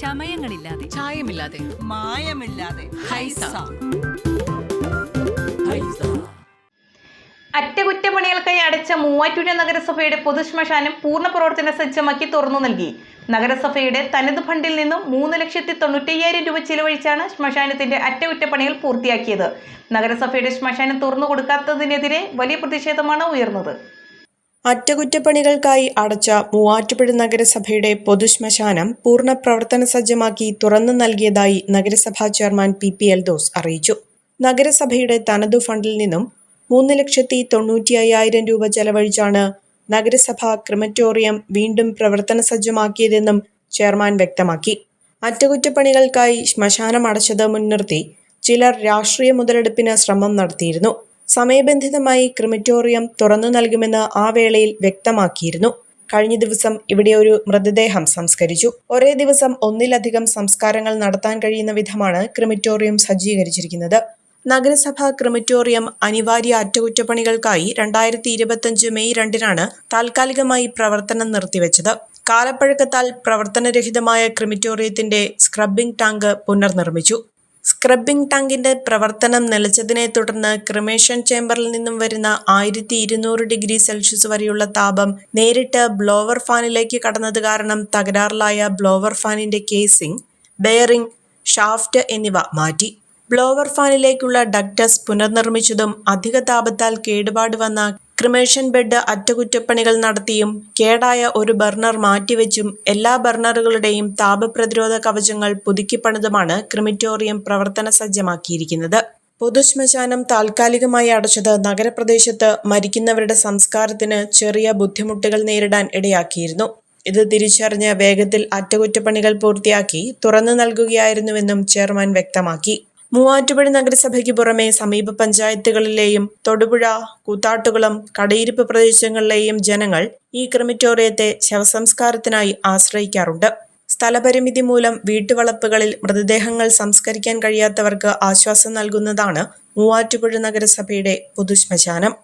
ചമയങ്ങളില്ലാതെ. ചായമില്ലാതെ. മായമില്ലാതെ. ഹൈസ. അറ്റകുറ്റപ്പണികൾക്കായി അടച്ച മൂവാറ്റുപുഴ നഗരസഭയുടെ പൊതുശ്മശാനം പൂർണ പ്രവർത്തന സജ്ജമാക്കി തുറന്നു നൽകി. നഗരസഭയുടെ തനത് ഫണ്ടിൽ നിന്നും മൂന്ന് ലക്ഷത്തി തൊണ്ണൂറ്റയ്യായിരം രൂപ ചിലവഴിച്ചാണ് ശ്മശാനത്തിന്റെ അറ്റകുറ്റപ്പണികൾ പൂർത്തിയാക്കിയത്. നഗരസഭയുടെ ശ്മശാനം തുറന്നു കൊടുക്കാത്തതിനെതിരെ വലിയ പ്രതിഷേധമാണ് ഉയർന്നത്. അറ്റകുറ്റപ്പണികൾക്കായി അടച്ച മൂവാറ്റുപുഴ നഗരസഭയുടെ പൊതുശ്മശാനം പൂർണ പ്രവർത്തന സജ്ജമാക്കി തുറന്നു നൽകിയതായി നഗരസഭാ ചെയർമാൻ പി പി എൽദോസ് അറിയിച്ചു. നഗരസഭയുടെ തനതു ഫണ്ടിൽ നിന്നും മൂന്ന് ലക്ഷത്തി തൊണ്ണൂറ്റി അയ്യായിരം രൂപ ചെലവഴിച്ചാണ് നഗരസഭ ക്രിമറ്റോറിയം വീണ്ടും പ്രവർത്തന സജ്ജമാക്കിയതെന്നും ചെയർമാൻ വ്യക്തമാക്കി. അറ്റകുറ്റപ്പണികൾക്കായി ശ്മശാനം അടച്ചത് മുൻനിർത്തി ചിലർ രാഷ്ട്രീയ മുതലെടുപ്പിന് ശ്രമം നടത്തിയിരുന്നു. സമയബന്ധിതമായി ക്രിമിറ്റോറിയം തുറന്നു നൽകുമെന്ന് ആ വേളയിൽ വ്യക്തമാക്കിയിരുന്നു. കഴിഞ്ഞ ദിവസം ഇവിടെ ഒരു മൃതദേഹം സംസ്കരിച്ചു. ഒരേ ദിവസം ഒന്നിലധികം സംസ്കാരങ്ങൾ നടത്താൻ കഴിയുന്ന വിധമാണ് ക്രിമിറ്റോറിയം സജ്ജീകരിച്ചിരിക്കുന്നത്. നഗരസഭ ക്രിമിറ്റോറിയം അനിവാര്യ അറ്റകുറ്റപ്പണികൾക്കായി രണ്ടായിരത്തി ഇരുപത്തിയഞ്ച് മെയ് രണ്ടിനാണ് താൽക്കാലികമായി പ്രവർത്തനം നിർത്തിവെച്ചത്. കാലപ്പഴക്കത്താൽ പ്രവർത്തനരഹിതമായ ക്രിമിറ്റോറിയത്തിന്റെ സ്ക്രബിംഗ് ടാങ്ക് പുനർനിർമ്മിച്ചു. സ്ക്രബിംഗ് ടാങ്കിന്റെ പ്രവർത്തനം നിലച്ചതിനെ തുടർന്ന് ക്രിമേഷൻ ചേംബറിൽ നിന്നും വരുന്ന ആയിരത്തി ഇരുന്നൂറ് ഡിഗ്രി സെൽഷ്യസ് വരെയുള്ള താപം നേരിട്ട് ബ്ലോവർ ഫാനിലേക്ക് കടന്നത് കാരണം തകരാറിലായ ബ്ലോവർ ഫാനിന്റെ കേസിംഗ് ബെയറിംഗ് ഷാഫ്റ്റ് എന്നിവ മാറ്റി. ബ്ലോവർ ഫാനിലേക്കുള്ള ഡക്ടസ് പുനർനിർമ്മിച്ചതും അധിക താപത്താൽ കേടുപാട് വന്ന ക്രിമേഷൻ ബെഡ് അറ്റകുറ്റപ്പണികൾ നടത്തിയും കേടായ ഒരു ബർണർ മാറ്റിവെച്ചും എല്ലാ ബർണറുകളുടെയും താപപ്രതിരോധ കവചങ്ങൾ പുതുക്കിപ്പണിതുമാണ് ക്രിമിറ്റോറിയം പ്രവർത്തന സജ്ജമാക്കിയിരിക്കുന്നത്. പൊതുശ്മശാനം താൽക്കാലികമായി അടച്ചത് നഗരപ്രദേശത്ത് മരിക്കുന്നവരുടെ സംസ്കാരത്തിന് ചെറിയ ബുദ്ധിമുട്ടുകൾ നേരിടാൻ ഇടയാക്കിയിരുന്നു. ഇത് തിരിച്ചറിഞ്ഞ് വേഗത്തിൽ അറ്റകുറ്റപ്പണികൾ പൂർത്തിയാക്കി തുറന്നു നൽകുകയായിരുന്നുവെന്നും ചെയർമാൻ വ്യക്തമാക്കി. മൂവാറ്റുപുഴ നഗരസഭയ്ക്ക് പുറമെ സമീപ പഞ്ചായത്തുകളിലെയും തൊടുപുഴ കൂത്താട്ടുകുളം കടയിരിപ്പ് പ്രദേശങ്ങളിലെയും ജനങ്ങൾ ഈ ക്രിമിറ്റോറിയത്തെ ശവസംസ്കാരത്തിനായി ആശ്രയിക്കാറുണ്ട്. സ്ഥലപരിമിതി മൂലം വീട്ടുവളപ്പുകളിൽ മൃതദേഹങ്ങൾ സംസ്കരിക്കാൻ കഴിയാത്തവർക്ക് ആശ്വാസം നൽകുന്നതാണ് മൂവാറ്റുപുഴ നഗരസഭയുടെ പൊതുശ്മശാനം.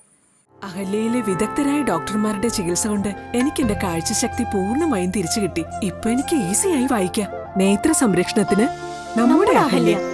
അഹല്യയിലെ വിദഗ്ധരായ ഡോക്ടർമാരുടെ ചികിത്സ കൊണ്ട് എനിക്ക് എന്റെ കാഴ്ചശക്തി പൂർണമായും തിരിച്ചു കിട്ടി. ഇപ്പൊ എനിക്ക് ഈസിയായി വായിക്കാം. നേത്ര സംരക്ഷണത്തിന് നമ്മുടെ Ahalya.